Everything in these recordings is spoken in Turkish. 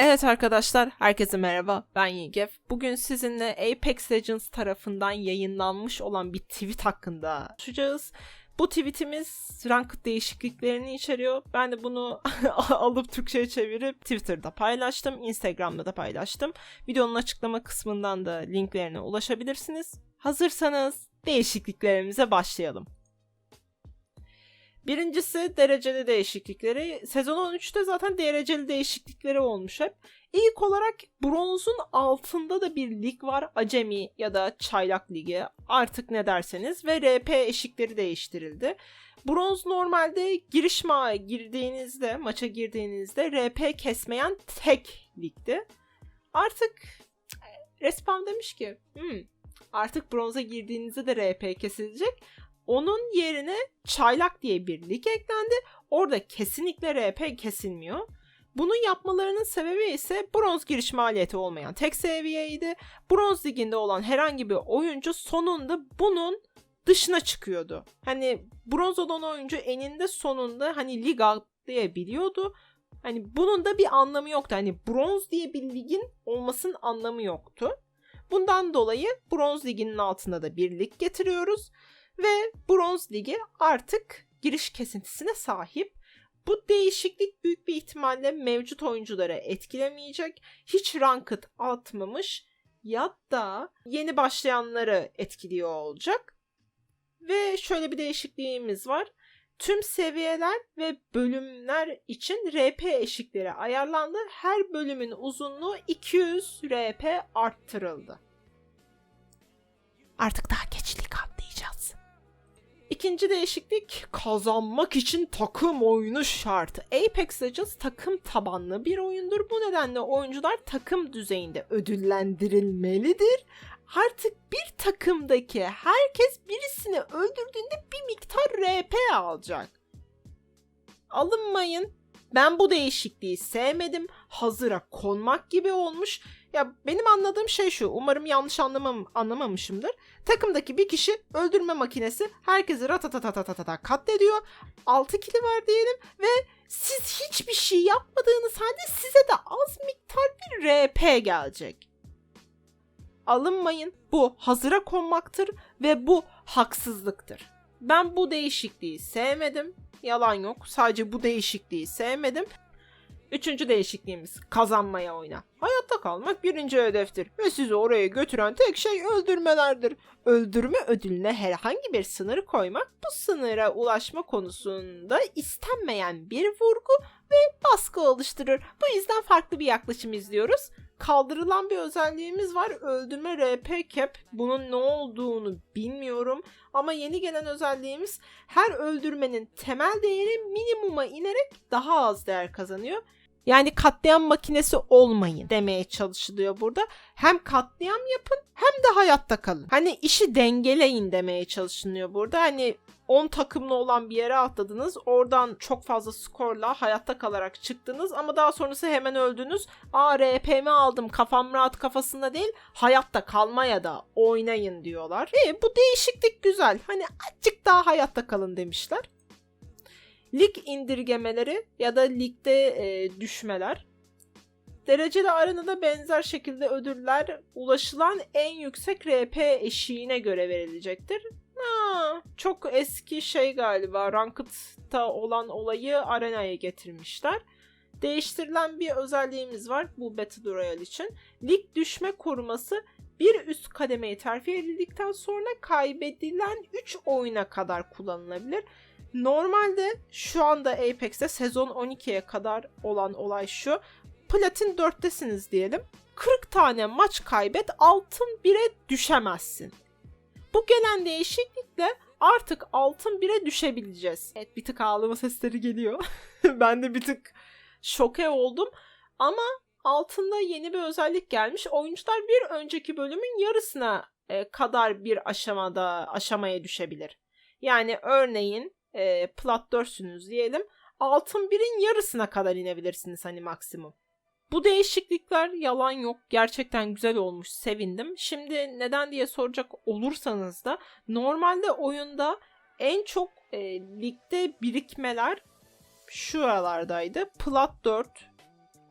Evet arkadaşlar, herkese merhaba. Ben Yigef. Bugün sizinle Apex Legends tarafından yayınlanmış olan bir tweet hakkında konuşacağız. Bu tweetimiz rank değişikliklerini içeriyor. Ben de bunu alıp Türkçe'ye çevirip Twitter'da paylaştım, Instagram'da da paylaştım. Videonun açıklama kısmından da linklerine ulaşabilirsiniz. Hazırsanız değişikliklerimize başlayalım. Birincisi dereceli değişiklikleri. Sezon 13'te zaten dereceli değişiklikleri olmuş hep. İlk olarak bronzun altında da bir lig var. Acemi ya da çaylak ligi artık ne derseniz ve RP eşikleri değiştirildi. Bronz normalde giriş mağa girdiğinizde, maça girdiğinizde RP kesmeyen tek ligdi. Artık Respawn demiş ki hmm, artık bronza girdiğinizde de RP kesilecek. Onun yerine çaylak diye bir lig eklendi. Orada kesinlikle RP kesilmiyor. Bunun yapmalarının sebebi ise bronz giriş maliyeti olmayan tek seviyeydi. Bronz liginde olan herhangi bir oyuncu sonunda bunun dışına çıkıyordu. Hani bronz olan oyuncu eninde sonunda hani lig atlayabiliyordu. Hani bunun da bir anlamı yoktu. Hani bronz diye bir ligin olmasının anlamı yoktu. Bundan dolayı bronz liginin altında da bir lig getiriyoruz. Ve Bronz Ligi artık giriş kesintisine sahip. Bu değişiklik büyük bir ihtimalle mevcut oyunculara etkilemeyecek. Hiç ranked atmamış ya da yeni başlayanları etkiliyor olacak. Ve şöyle bir değişikliğimiz var. Tüm seviyeler ve bölümler için RP eşikleri ayarlandı. Her bölümün uzunluğu 200 RP arttırıldı. Artık daha geç lig atlayacağız. İkinci değişiklik kazanmak için takım oyunu şart. Apex Legends takım tabanlı bir oyundur. Bu nedenle oyuncular takım düzeyinde ödüllendirilmelidir. Artık bir takımdaki herkes birisini öldürdüğünde bir miktar RP alacak. Alınmayın. Ben bu değişikliği sevmedim. Hazıra konmak gibi olmuş. Ya benim anladığım şey şu. Umarım yanlış anlamam, anlamamışımdır. Takımdaki bir kişi öldürme makinesi herkesi ratatatatata katlediyor. 6 kili var diyelim ve siz hiçbir şey yapmadığınız halde size de az miktar bir RP gelecek. Alınmayın. Bu hazıra konmaktır ve bu haksızlıktır. Ben bu değişikliği sevmedim. Yalan yok. Sadece bu değişikliği sevmedim. Üçüncü değişikliğimiz kazanmaya oyna. Hayatta kalmak birinci hedeftir ve sizi oraya götüren tek şey öldürmelerdir. Öldürme ödülüne herhangi bir sınır koymak bu sınıra ulaşma konusunda istenmeyen bir vurgu ve baskı oluşturur. Bu yüzden farklı bir yaklaşım izliyoruz. Kaldırılan bir özelliğimiz var. Öldürme RP cap. Bunun ne olduğunu bilmiyorum. Ama yeni gelen özelliğimiz her öldürmenin temel değeri minimuma inerek daha az değer kazanıyor. Yani katliam makinesi olmayın demeye çalışılıyor burada. Hem katliam yapın hem de hayatta kalın. Hani işi dengeleyin demeye çalışılıyor burada. Hani 10 takımlı olan bir yere atladınız. Oradan çok fazla skorla hayatta kalarak çıktınız ama daha sonrası hemen öldünüz. Aa RP'mi aldım kafam rahat kafasında değil hayatta kalmaya da oynayın diyorlar. E bu değişiklik güzel. Hani azıcık daha hayatta kalın demişler. Lig indirgemeleri ya da ligde e, düşmeler. Dereceli arenada benzer şekilde ödüller ulaşılan en yüksek RP eşiğine göre verilecektir. Ha, çok eski şey galiba Ranked'da olan olayı arenaya getirmişler. Değiştirilen bir özelliğimiz var bu Battle Royale için. Lig düşme koruması bir üst kademeye terfi edildikten sonra kaybedilen 3 oyuna kadar kullanılabilir. Normalde şu anda Apex'te sezon 12'ye kadar olan olay şu. Platin 4'tesiniz diyelim. 40 tane maç kaybet altın 1'e düşemezsin. Bu gelen değişiklikle artık altın 1'e düşebileceğiz. Evet bir tık ağlama sesleri geliyor. ben de bir tık şoke oldum. Ama altında yeni bir özellik gelmiş. Oyuncular bir önceki bölümün yarısına e, kadar bir aşamada aşamaya düşebilir. Yani örneğin e, plat 4'sünüz diyelim. Altın birin yarısına kadar inebilirsiniz hani maksimum. Bu değişiklikler yalan yok. Gerçekten güzel olmuş. Sevindim. Şimdi neden diye soracak olursanız da normalde oyunda en çok e, ligde birikmeler şuralardaydı. Plat 4,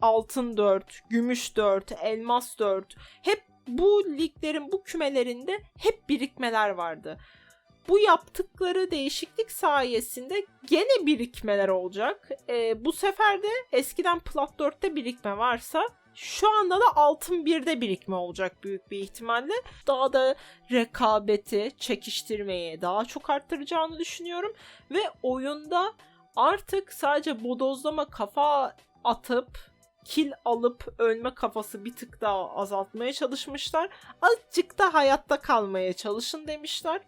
altın 4, gümüş 4, elmas 4 hep bu liglerin bu kümelerinde hep birikmeler vardı. Bu yaptıkları değişiklik sayesinde gene birikmeler olacak. Ee, bu sefer de eskiden plat 4'te birikme varsa şu anda da altın 1'de birikme olacak büyük bir ihtimalle. Daha da rekabeti, çekiştirmeyi daha çok arttıracağını düşünüyorum. Ve oyunda artık sadece bodozlama kafa atıp kill alıp ölme kafası bir tık daha azaltmaya çalışmışlar. Azıcık da hayatta kalmaya çalışın demişler.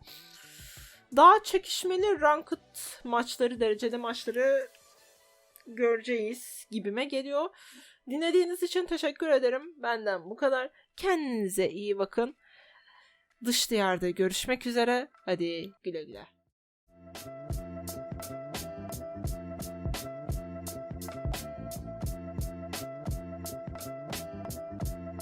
Daha çekişmeli ranked maçları, dereceli maçları göreceğiz gibime geliyor. Dinlediğiniz için teşekkür ederim. Benden bu kadar. Kendinize iyi bakın. Dış diyarda görüşmek üzere. Hadi güle güle.